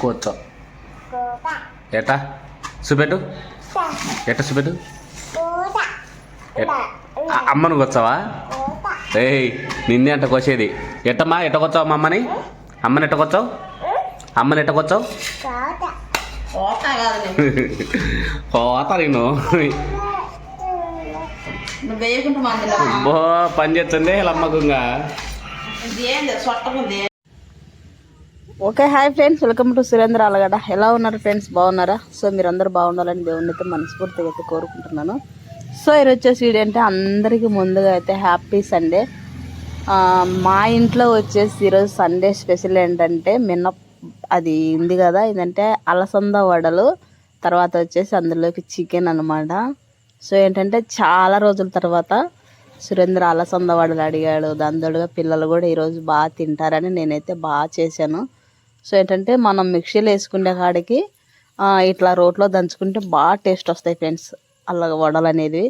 కూర్చో. ఎట చూపెట్టు ఎట్ట చూపెట్టు ఎట్- ఆ- అమ్మను కూర్చోవా? ఏయ్ నిన్నే అంట కోసేది. ఎట్టమ్మా ఎట్ట కొచ్చావు మా అమ్మని? అమ్మని ఎట్ట కొచ్చావు అమ్మని ఎట్ట కొచ్చావు పోతా నేను. నేను నువ్వు మందులో బో పని చేస్తుంది ఇలా అమ్మకుంగా okay hi friends welcome to Surendra Alagada ఎలా ఉన్నారు ఫ్రెండ్స్ బాగున్నారా? సో మీరు అందరూ బాగుండాలని దేవుని అయితే మనస్ఫూర్తిగా అయితే కోరుకుంటున్నాను. సో ఈరోజు వచ్చేసి వీడియో అంటే అందరికీ ముందుగా అయితే హ్యాపీ సండే మా ఇంట్లో వచ్చేసి ఈరోజు సండే స్పెషల్ ఏంటంటే మిన్న అది ఉంది కదా ఏంటంటే అలసంద వడలు తర్వాత వచ్చేసి అందులోకి చికెన్ అనమాట సో ఏంటంటే చాలా రోజుల తర్వాత సురేంద్ర అలసంద వడలు అడిగాడు. దాని తోడుగా పిల్లలు కూడా ఈరోజు బాగా తింటారని నేనైతే బాగా చేశాను. సో ఏంటంటే మనం మిక్సీలో వేసుకునే కాడికి ఇట్లా రోట్లో దంచుకుంటే బాగా టేస్ట్ వస్తాయి ఫ్రెండ్స్ అలా వడలు అనేది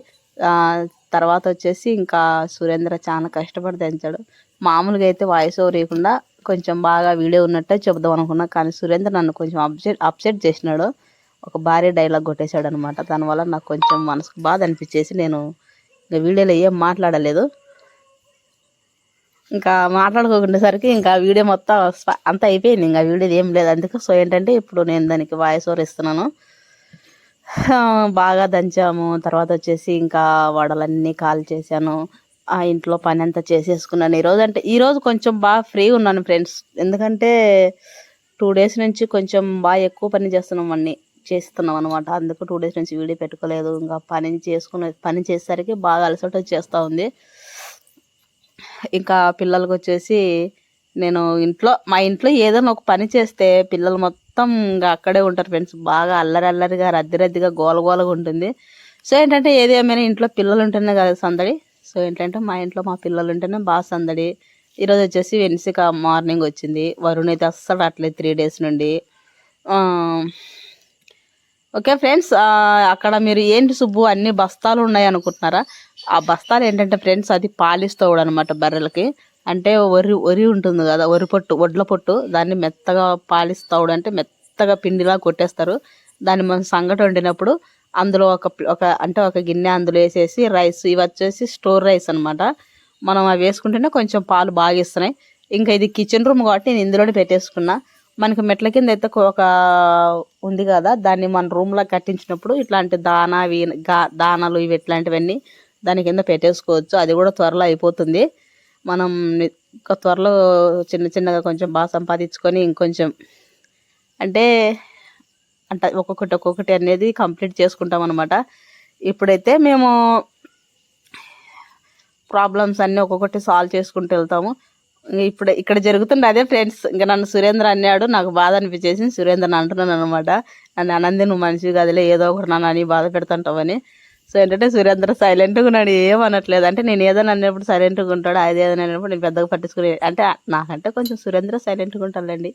తర్వాత వచ్చేసి ఇంకా సురేంద్ర చాలా కష్టపడి దంచాడు. మామూలుగా అయితే వాయిస్ ఓవర్ ఇవ్వకుండా కొంచెం బాగా వీడియో ఉన్నట్టే చెబుదాం అనుకున్నా కానీ సురేంద్ర నన్ను కొంచెం అప్సెట్ అప్సెట్ చేసినాడు. ఒక భారీ డైలాగ్ కొట్టేశాడు అనమాట దానివల్ల నాకు కొంచెం మనసుకు బాధ అనిపించేసి నేను ఇంకా వీడియోలో ఏం మాట్లాడలేదు. ఇంకా మాట్లాడుకోకుండేసరికి ఇంకా వీడియో మొత్తం అంత అంతా అయిపోయింది. ఇంకా వీడియో ఏం లేదు. అందుకే సో ఏంటంటే ఇప్పుడు నేను దానికి వాయిస్ ఓవర్ ఇస్తున్నాను. బాగా దంచాము. తర్వాత వచ్చేసి ఇంకా వడలన్నీ కాల్ చేశాను. ఆ ఇంట్లో పని అంతా చేసేసుకున్నాను. ఈరోజు అంటే ఈరోజు కొంచెం బాగా ఫ్రీ ఉన్నాను ఫ్రెండ్స్ ఎందుకంటే టూ డేస్ నుంచి కొంచెం బాగా ఎక్కువ పని చేస్తున్నాం అన్ని. చేస్తున్నాం అనమాట అందుకు టూ డేస్ నుంచి వీడియో పెట్టుకోలేదు. ఇంకా పని చేసుకుని పని చేసేసరికి బాగా అలసట వచ్చేస్తూ ఉంది. ఇంకా పిల్లలకు వచ్చేసి నేను ఇంట్లో మా ఇంట్లో ఏదైనా ఒక పని చేస్తే పిల్లలు మొత్తం ఇంకా అక్కడే ఉంటారు ఫ్రెండ్స్ బాగా అల్లరి అల్లరిగా రద్దీ రద్దీగా గోల గోలగా ఉంటుంది. సో ఏంటంటే ఏది ఏమైనా ఇంట్లో పిల్లలు ఉంటేనే కదా సందడి. సో ఏంటంటే మా ఇంట్లో మా పిల్లలు ఉంటేనే బాగా సందడి. ఈరోజు వచ్చేసి వెన్సిక మార్నింగ్ వచ్చింది. వరుణ్ అయితే అస్సలు రావట్లేదు త్రీ డేస్ నుండి. ఓకే ఫ్రెండ్స్ అక్కడ మీరు ఏంటి సుబ్బు అన్ని బస్తాలు ఉన్నాయి అనుకుంటున్నారా? ఆ బస్తాలు ఏంటంటే ఫ్రెండ్స్ అది పాలిస్తవుడు అనమాట బర్రెలకి. అంటే వరి వరి ఉంటుంది కదా వరి పొట్టు వడ్ల పొట్టు దాన్ని మెత్తగా పాలిస్తావుడు అంటే మెత్తగా పిండిలా కొట్టేస్తారు. దాన్ని మనం సంగటి వండినప్పుడు అందులో ఒక ఒక అంటే ఒక గిన్నె అందులో వేసేసి రైస్ ఇవి వచ్చేసి స్టోర్ రైస్ అన్నమాట. మనం అవి వేసుకుంటేనే కొంచెం పాలు బాగా ఇస్తున్నాయి. ఇంకా ఇది కిచెన్ రూమ్ కాబట్టి నేను ఇందులోనే పెట్టేసుకున్నా. మనకి మెట్ల కింద అయితే ఒక ఉంది కదా దాన్ని మన రూమ్లో కట్టించినప్పుడు ఇట్లాంటి దానా ఇవి గా- దానాలు ఇవి ఇట్లాంటివన్నీ దాని కింద పెట్టేసుకోవచ్చు. అది కూడా త్వరలో అయిపోతుంది. మనం ఇంకా త్వరలో చిన్న చిన్నగా కొంచెం బాగా సంపాదించుకొని ఇంకొంచెం అంటే అంటే ఒక్కొక్కటి ఒక్కొక్కటి అనేది కంప్లీట్ చేసుకుంటాం అనమాట ఇప్పుడైతే మేము ప్రాబ్లమ్స్ అన్నీ ఒక్కొక్కటి సాల్వ్ చేసుకుంటూ వెళ్తాము. ఇప్పుడు ఇక్కడ జరుగుతుంది అదే ఫ్రెండ్స్. ఇంకా నన్ను సురేంద్ర అన్నాడు. నాకు బాధ అనిపించేసి సురేంద్ర అంటున్నాను అనమాట నన్ను అనంది నువ్వు మనిషి కదిలే ఏదో ఒకటి నన్ను అని బాధ పెడుతుంటావని. సో ఏంటంటే సురేంద్ర సైలెంట్గా ఉన్నాడు ఏమనట్లేదు అంటే నేను ఏదైనా అన్నప్పుడు సైలెంట్గా ఉంటాడు అది ఏదైనా అన్నప్పుడు నేను పెద్దగా పట్టించుకునే అంటే నాకంటే కొంచెం సురేంద్ర సైలెంట్గా ఉంటానులేండి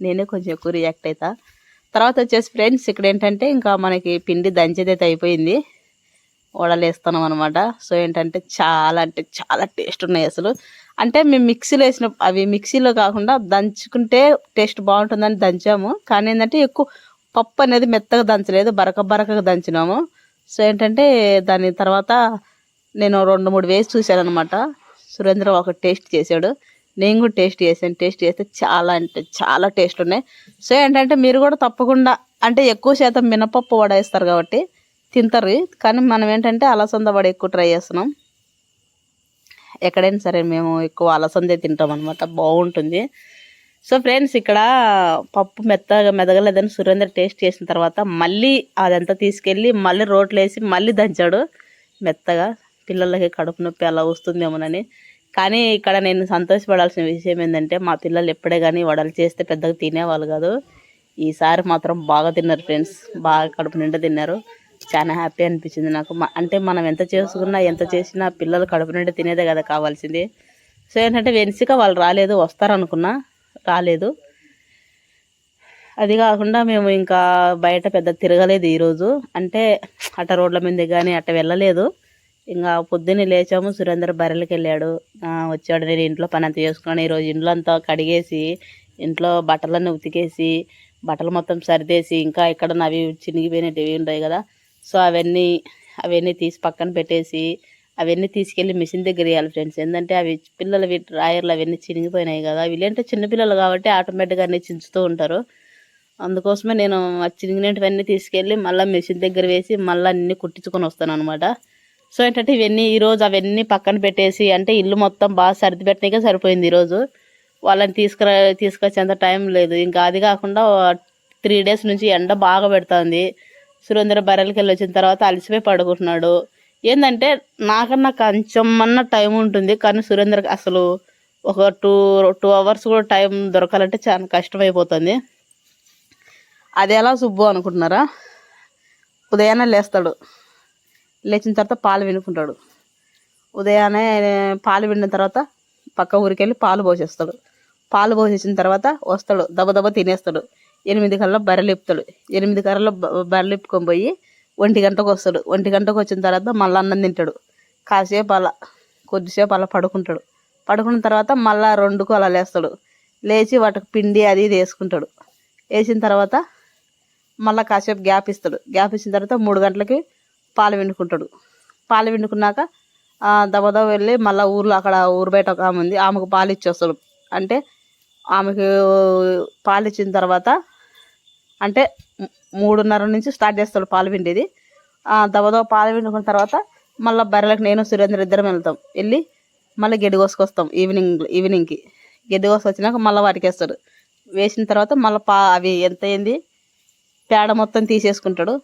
నేనే కొంచెం ఎక్కువ రియాక్ట్ అవుతా తర్వాత వచ్చేసి ఫ్రెండ్స్ ఇక్కడ ఏంటంటే ఇంకా మనకి పిండి దంచేదైతే అయిపోయింది. వడలేస్తున్నాం అనమాట సో ఏంటంటే చాలా అంటే చాలా టేస్ట్ ఉన్నాయి అసలు. అంటే మేము మిక్సీలో వేసిన అవి మిక్సీలో కాకుండా దంచుకుంటే టేస్ట్ బాగుంటుందని దంచాము. కానీ ఏంటంటే ఎక్కువ పప్పు అనేది మెత్తగా దంచలేదు బరక బరకగా దంచినాము. సో ఏంటంటే దాని తర్వాత నేను రెండు మూడు వేసి చూశాను అనమాట సురేంద్ర ఒక టేస్ట్ చేశాడు. నేను కూడా టేస్ట్ చేశాను. టేస్ట్ చేస్తే చాలా అంటే చాలా టేస్ట్ ఉన్నాయి. సో ఏంటంటే మీరు కూడా తప్పకుండా అంటే ఎక్కువ శాతం మినపప్పు వడ వేస్తారు కాబట్టి తింటారు. కానీ మనం ఏంటంటే అలసంద వడ ఎక్కువ ట్రై చేస్తున్నాం. ఎక్కడైనా సరే మేము ఎక్కువ అలసందే తింటాం అనమాట బాగుంటుంది. సో ఫ్రెండ్స్ ఇక్కడ పప్పు మెత్తగా మెదగలేదని సురేందర్ టేస్ట్ చేసిన తర్వాత మళ్ళీ అదంతా తీసుకెళ్ళి మళ్ళీ రోట్లో వేసి మళ్ళీ దంచాడు. మెత్తగా పిల్లలకి కడుపు నొప్పి అలా వస్తుందేమోనని. కానీ ఇక్కడ నేను సంతోషపడాల్సిన విషయం ఏంటంటే మా పిల్లలు ఎప్పుడే కానీ వడలు చేస్తే పెద్దగా తినేవాళ్ళు కాదు. ఈసారి మాత్రం బాగా తిన్నారు ఫ్రెండ్స్. బాగా కడుపు నిండా తిన్నారు. చాలా హ్యాపీ అనిపించింది నాకు. మ- అంటే మనం ఎంత చేసుకున్నా ఎంత చేసినా పిల్లలు కడుపు నిండా తినేదే కదా కావాల్సింది. సో ఏంటంటే వెన్సిక వాళ్ళు రాలేదు వస్తారనుకున్నా. రాలేదు. అది కాకుండా మేము ఇంకా బయట పెద్ద తిరగలేదు ఈరోజు. అంటే అట్ట రోడ్ల మీద కానీ అట్ట వెళ్ళలేదు. ఇంకా పొద్దున్నే లేచాము సురేందర్ బర్రెలకి వెళ్ళాడు వచ్చాడు నేను ఇంట్లో పని అంతా చేసుకున్నాను. ఈరోజు ఇంట్లో అంతా కడిగేసి ఇంట్లో బట్టలన్నీ ఉతికేసి బట్టలు మొత్తం సరిదేసి ఇంకా ఇక్కడ అవి చినిగిపోయినవి ఉంటాయి కదా. సో అవన్నీ అవన్నీ తీసి పక్కన పెట్టేసి అవన్నీ తీసుకెళ్ళి మిషన్ దగ్గర వేయాలి ఫ్రెండ్స్. ఏంటంటే అవి పిల్లలు రాయర్లు అవన్నీ చినిగిపోయినాయి కదా. వీళ్ళంటే చిన్నపిల్లలు కాబట్టి ఆటోమేటిక్గా అన్నీ చించుతూ ఉంటారు. అందుకోసమే నేను ఆ చినిగినటువన్నీ తీసుకెళ్ళి మళ్ళీ మిషన్ దగ్గర వేసి మళ్ళీ అన్నీ కుట్టించుకొని వస్తాను అనమాట సో ఏంటంటే ఇవన్నీ ఈరోజు అవన్నీ పక్కన పెట్టేసి అంటే ఇల్లు మొత్తం బాగా సర్ది పెట్టినాకే సరిపోయింది ఈరోజు వాళ్ళని తీసుకురా తీసుకొచ్చేంత టైం లేదు. ఇంకా అది కాకుండా త్రీ డేస్ నుంచి ఎండ బాగా పెడుతుంది. సురేంద్ర బర్రెలకి వెళ్ళి వచ్చిన తర్వాత అలసిపోయి పడుకుంటున్నాడు. ఏంటంటే నాకన్నా కొంచెం అన్న టైం ఉంటుంది. కానీ సురేందర్కి అసలు ఒక టూ టూ అవర్స్ కూడా టైం దొరకాలంటే చాలా కష్టమైపోతుంది. అది ఎలా సుబ్బు అనుకుంటున్నారా? ఉదయాన్నే లేస్తాడు. లేచిన తర్వాత పాలు వినుకుంటాడు. ఉదయాన్నే పాలు విన్న తర్వాత పక్క ఊరికి వెళ్ళి పాలు పోసేస్తాడు. పాలు పోసేసిన తర్వాత వస్తాడు. దబ దబ తినేస్తాడు. ఎనిమిది కల్లా బర్రెలిప్పుతాడు ఎనిమిది కర్రలో బర్రెలు ఇప్పుకొని పోయి ఒంటి గంటకు వస్తాడు. ఒంటి గంటకు వచ్చిన తర్వాత మళ్ళీ అన్నం తింటాడు. కాసేపు అలా కొద్దిసేపు అలా పడుకుంటాడు. పడుకున్న తర్వాత మళ్ళీ రెండుకు అలా లేస్తాడు లేచి వాటికి పిండి అది ఇది వేసుకుంటాడు. వేసిన తర్వాత మళ్ళీ కాసేపు గ్యాప్ ఇస్తాడు. గ్యాప్ ఇచ్చిన తర్వాత మూడు గంటలకి పాలు పిండుకుంటాడు. పాలు పిండుకున్నాక దబదబ వెళ్ళి మళ్ళీ ఊర్లో అక్కడ ఊరు బయట ఒక ఆమె ఉంది. ఆమెకు పాలు ఇచ్చేస్తాడు. అంటే ఆమెకు పాలు ఇచ్చిన తర్వాత అంటే మూడున్నర నుంచి స్టార్ట్ చేస్తాడు పాలు పిండేది. ఆ, దబదబ పాలు పిండుకున్న తర్వాత మళ్ళీ బర్రెలకు నేను సురేంద్ర ఇద్దరం వెళ్తాం. వెళ్ళి మళ్ళీ గడ్డి కోసుకొస్తాం ఈవినింగ్ ఈవినింగ్కి. గడ్డి కోసుకొచ్చినాక మళ్ళీ వాటికి వేస్తాడు వేసిన తర్వాత మళ్ళీ పా అవి ఎంత అయింది పేడ మొత్తం తీసేసుకుంటాడు.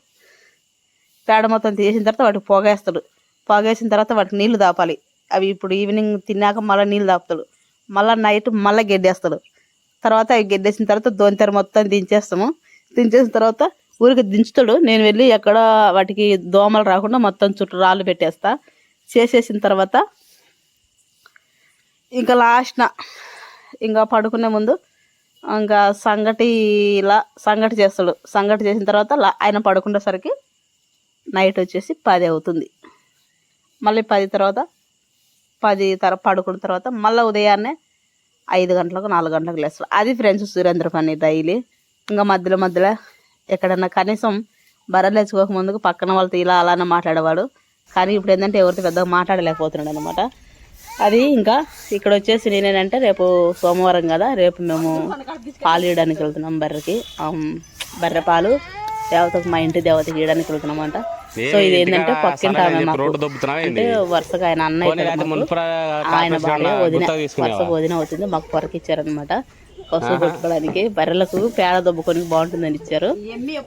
పేడ మొత్తం తీసేసిన తర్వాత వాటికి పొగేస్తాడు. పొగేసిన తర్వాత వాటికి నీళ్ళు దాపాలి. అవి ఇప్పుడు ఈవినింగ్ తిన్నాక మళ్ళీ నీళ్ళు దాపుతాడు. మళ్ళీ నైట్ మళ్ళీ గెడ్డేస్తాడు. తర్వాత అవి గెడ్డేసిన తర్వాత దోంతెర మొత్తం దించేస్తాము. దించేసిన తర్వాత ఊరికి దించుతాడు. నేను వెళ్ళి ఎక్కడ వాటికి దోమలు రాకుండా మొత్తం చుట్టూ రాళ్ళు పెట్టేస్తా. చేసేసిన తర్వాత ఇంకా లాస్ట్న ఇంకా పడుకునే ముందు ఇంకా సంగటి ఇలా సంగటి చేస్తాడు. సంగటి చేసిన తర్వాత ఆయన పడుకునేసరికి నైట్ వచ్చేసి పది అవుతుంది. మళ్ళీ పది తర్వాత పది తర పడుకున్న తర్వాత మళ్ళీ ఉదయాన్నే ఐదు గంటలకు నాలుగు గంటలకు లేస్తాడు. అది ఫ్రెండ్స్ సురేంద్ర పని డైలీ. ఇంకా మధ్యలో మధ్యలో ఎక్కడన్నా కనీసం బర్రెలు తెచ్చుకోక ముందుకు పక్కన వాళ్ళతో ఇలా అలానే మాట్లాడేవాడు. కానీ ఇప్పుడు ఏంటంటే ఎవరితో పెద్దగా మాట్లాడలేకపోతున్నాడు అనమాట అది ఇంకా ఇక్కడ వచ్చేసి నేనేనంటే రేపు సోమవారం కదా రేపు మేము పాలు ఇవ్వడానికి వెళ్తున్నాం బర్రెకి. బర్రె పాలు దేవతకు మా ఇంటి దేవతకి ఇవ్వడానికి వెళ్తున్నాం అంట సో ఇది ఏంటంటే పక్కింటి ఆమె అంటే వరుసగా ఆయన అన్న ఆయన భార్య వదిన వరుస వదిన అవుతుంది మాకు పొరకి ఇచ్చారనమాట పసుపు కొట్టుకోవడానికి బర్రెలకు పేడ దొబ్బుకొని బాగుంటుందని ఇచ్చారు.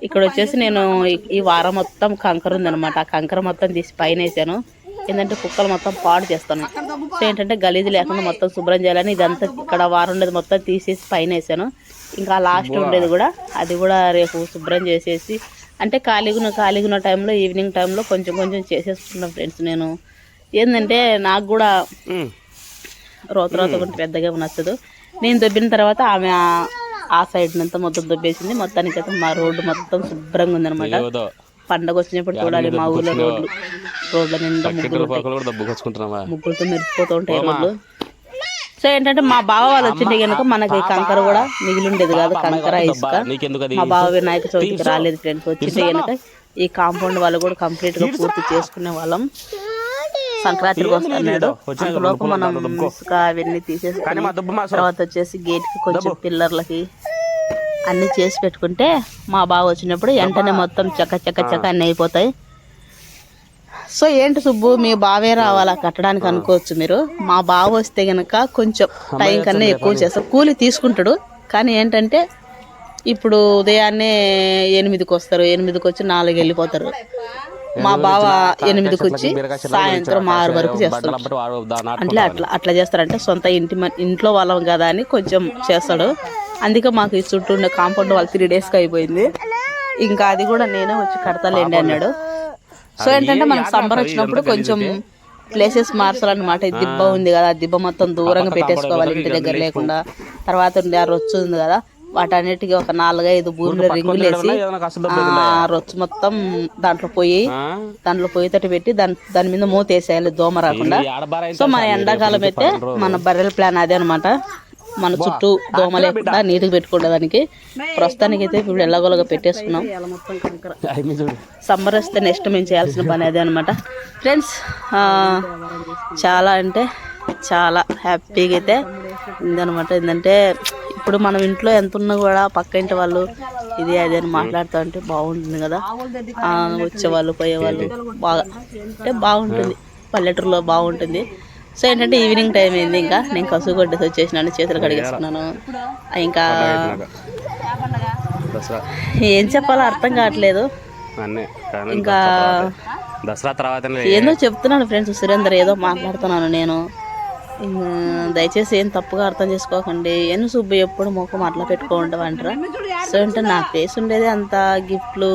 ఇక్కడ వచ్చేసి నేను ఈ- వారం మొత్తం కంకర ఉందన్నమాట. ఆ కంకర మొత్తం తీసి పైన వేసాను. ఏంటంటే కుక్కలు మొత్తం పాడు చేస్తాను సో ఏంటంటే గలీజు లేకుండా మొత్తం శుభ్రం చేయాలని ఇదంతా ఇక్కడ వారం ఉండేది మొత్తం తీసేసి పైన వేసాను. ఇంకా లాస్ట్ ఉండేది కూడా. అది కూడా రేపు శుభ్రం చేసేసి అంటే ఖాళీగా ఉన్న ఖాళీగా ఉన్న టైంలో ఈవినింగ్ టైంలో కొంచెం కొంచెం చేసేసుకున్నాను ఫ్రెండ్స్ నేను. ఏంటంటే నాకు కూడా రోత రోత కొంచెం పెద్దగా నచ్చదు. నేను దొబ్బిన తర్వాత ఆమె ఆ- సైడ్ అంతా మొత్తం దొబ్బేసింది. మొత్తానికి అయితే మా రోడ్డు మొత్తం శుభ్రంగా ఉందన్నమాట. ఏదో పండగ వచ్చినప్పుడు చూడాలి మా ఊర్లో రోడ్లు. రోడ్ల నిండా ముగ్గులు ముగ్గులతో మెరిసిపోతూ ఉంటాయి రోడ్లు. సో ఏంటంటే మా బావ వాళ్ళు వచ్చింటే కనుక మనకి కంకర కూడా మిగిలి ఉండేది కాదు కంకర ఇసుక. మా బావ వినాయక చవితికి రాలేదు ఫ్రెండ్స్ వచ్చింటే కనుక ఈ కాంపౌండ్ వాళ్ళు కూడా కంప్లీట్గా పూర్తి చేసుకునే వాళ్ళం. సంక్రాంతికి వస్తున్నాడు అంతలోపు మనం ఇసుక అవన్నీ తీసేసుకొని మా దుబ్బు మా తర్వాత వచ్చేసి గేట్కి కొంచెం పిల్లర్లకి అన్ని చేసి పెట్టుకుంటే మా బావ వచ్చినప్పుడు వెంటనే మొత్తం చక్క చక్క చక్క అన్ని అయిపోతాయి. సో ఏంటి సుబ్బు మీ బావే రావాలా కట్టడానికి అనుకోవచ్చు మీరు. మా బావ వస్తే గనక కొంచెం టైం కన్నా ఎక్కువ చేస్తారు కూలి తీసుకుంటాడు. కానీ ఏంటంటే ఇప్పుడు ఉదయాన్నే ఎనిమిదికి వస్తారు. ఎనిమిదికి వచ్చి నాలుగు వెళ్ళిపోతారు. మా బావ ఎనిమిదికి వచ్చి సాయంత్రం ఆరు వరకు నాటు అంటే అట్లా అట్లా చేస్తారంటే సొంత ఇంటి ఇంట్లో వాళ్ళం కదా అని కొంచెం చేస్తాడు. అందుకే మాకు ఈ చుట్టూ ఉన్న కాంపౌండ్ వాళ్ళు త్రీ డేస్కి అయిపోయింది. ఇంకా అది కూడా నేనే వచ్చి కడతాలేండి అన్నాడు. సో ఏంటంటే మనకు సమ్మర్ వచ్చినప్పుడు కొంచెం ప్లేసెస్ మార్చాలన్నమాట. దిబ్బ ఉంది కదా దిబ్బ మొత్తం దూరంగా పెట్టేసుకోవాలి ఇంటి దగ్గర లేకుండా. తర్వాత ఉండే ఆ రొచ్చు ఉంది కదా వాటన్నిటికీ ఒక నాలుగైదు బూరెలు రింగులు వేసి రొచ్చు మొత్తం దాంట్లో పోయి దాంట్లో పొయ్యి తట్టు పెట్టి దాని దాని మీద మూత వేసేయాలి దోమ రాకుండా. సో మన ఎండాకాలం అయితే మన బర్రెల ప్లాన్ అదే అనమాట మన చుట్టూ దోమ లేకుండా నీట్గా పెట్టుకోవడానికి ప్రస్తుతానికి అయితే ఇప్పుడు ఎల్లగోలగా పెట్టేసుకున్నాం. సమ్మర్ వస్తే నెక్స్ట్ మేము చేయాల్సిన పని అదే అనమాట ఫ్రెండ్స్ చాలా అంటే చాలా హ్యాపీగా అయితే ఉందనమాట ఏంటంటే ఇప్పుడు మనం ఇంట్లో ఎంత ఉన్నా కూడా పక్క ఇంటి వాళ్ళు ఇది అది అని మాట్లాడుతూ ఉంటే బాగుంటుంది కదా. వచ్చేవాళ్ళు పోయేవాళ్ళు బాగా అంటే బాగుంటుంది. పల్లెటూరులో బాగుంటుంది. సో ఏంటంటే ఈవినింగ్ టైం అయింది ఇంకా. నేను కసుగు కొట్టేసి వచ్చేసినాను చేతులు కడిగేసుకున్నాను. ఇంకా ఏం చెప్పాలో అర్థం కావట్లేదు. ఇంకా దసరా తర్వాత. ఏందో చెప్తున్నాను ఫ్రెండ్స్ సురేందర్ ఏదో మాట్లాడుతున్నాను నేను. దయచేసి ఏం తప్పుగా అర్థం చేసుకోకండి. ఎన్ని సుబ్బు ఎప్పుడు ముఖం అట్లా పెట్టుకో అంటారా? సో అంటే నా ఫేస్ ఉండేది అంత గిఫ్ట్లు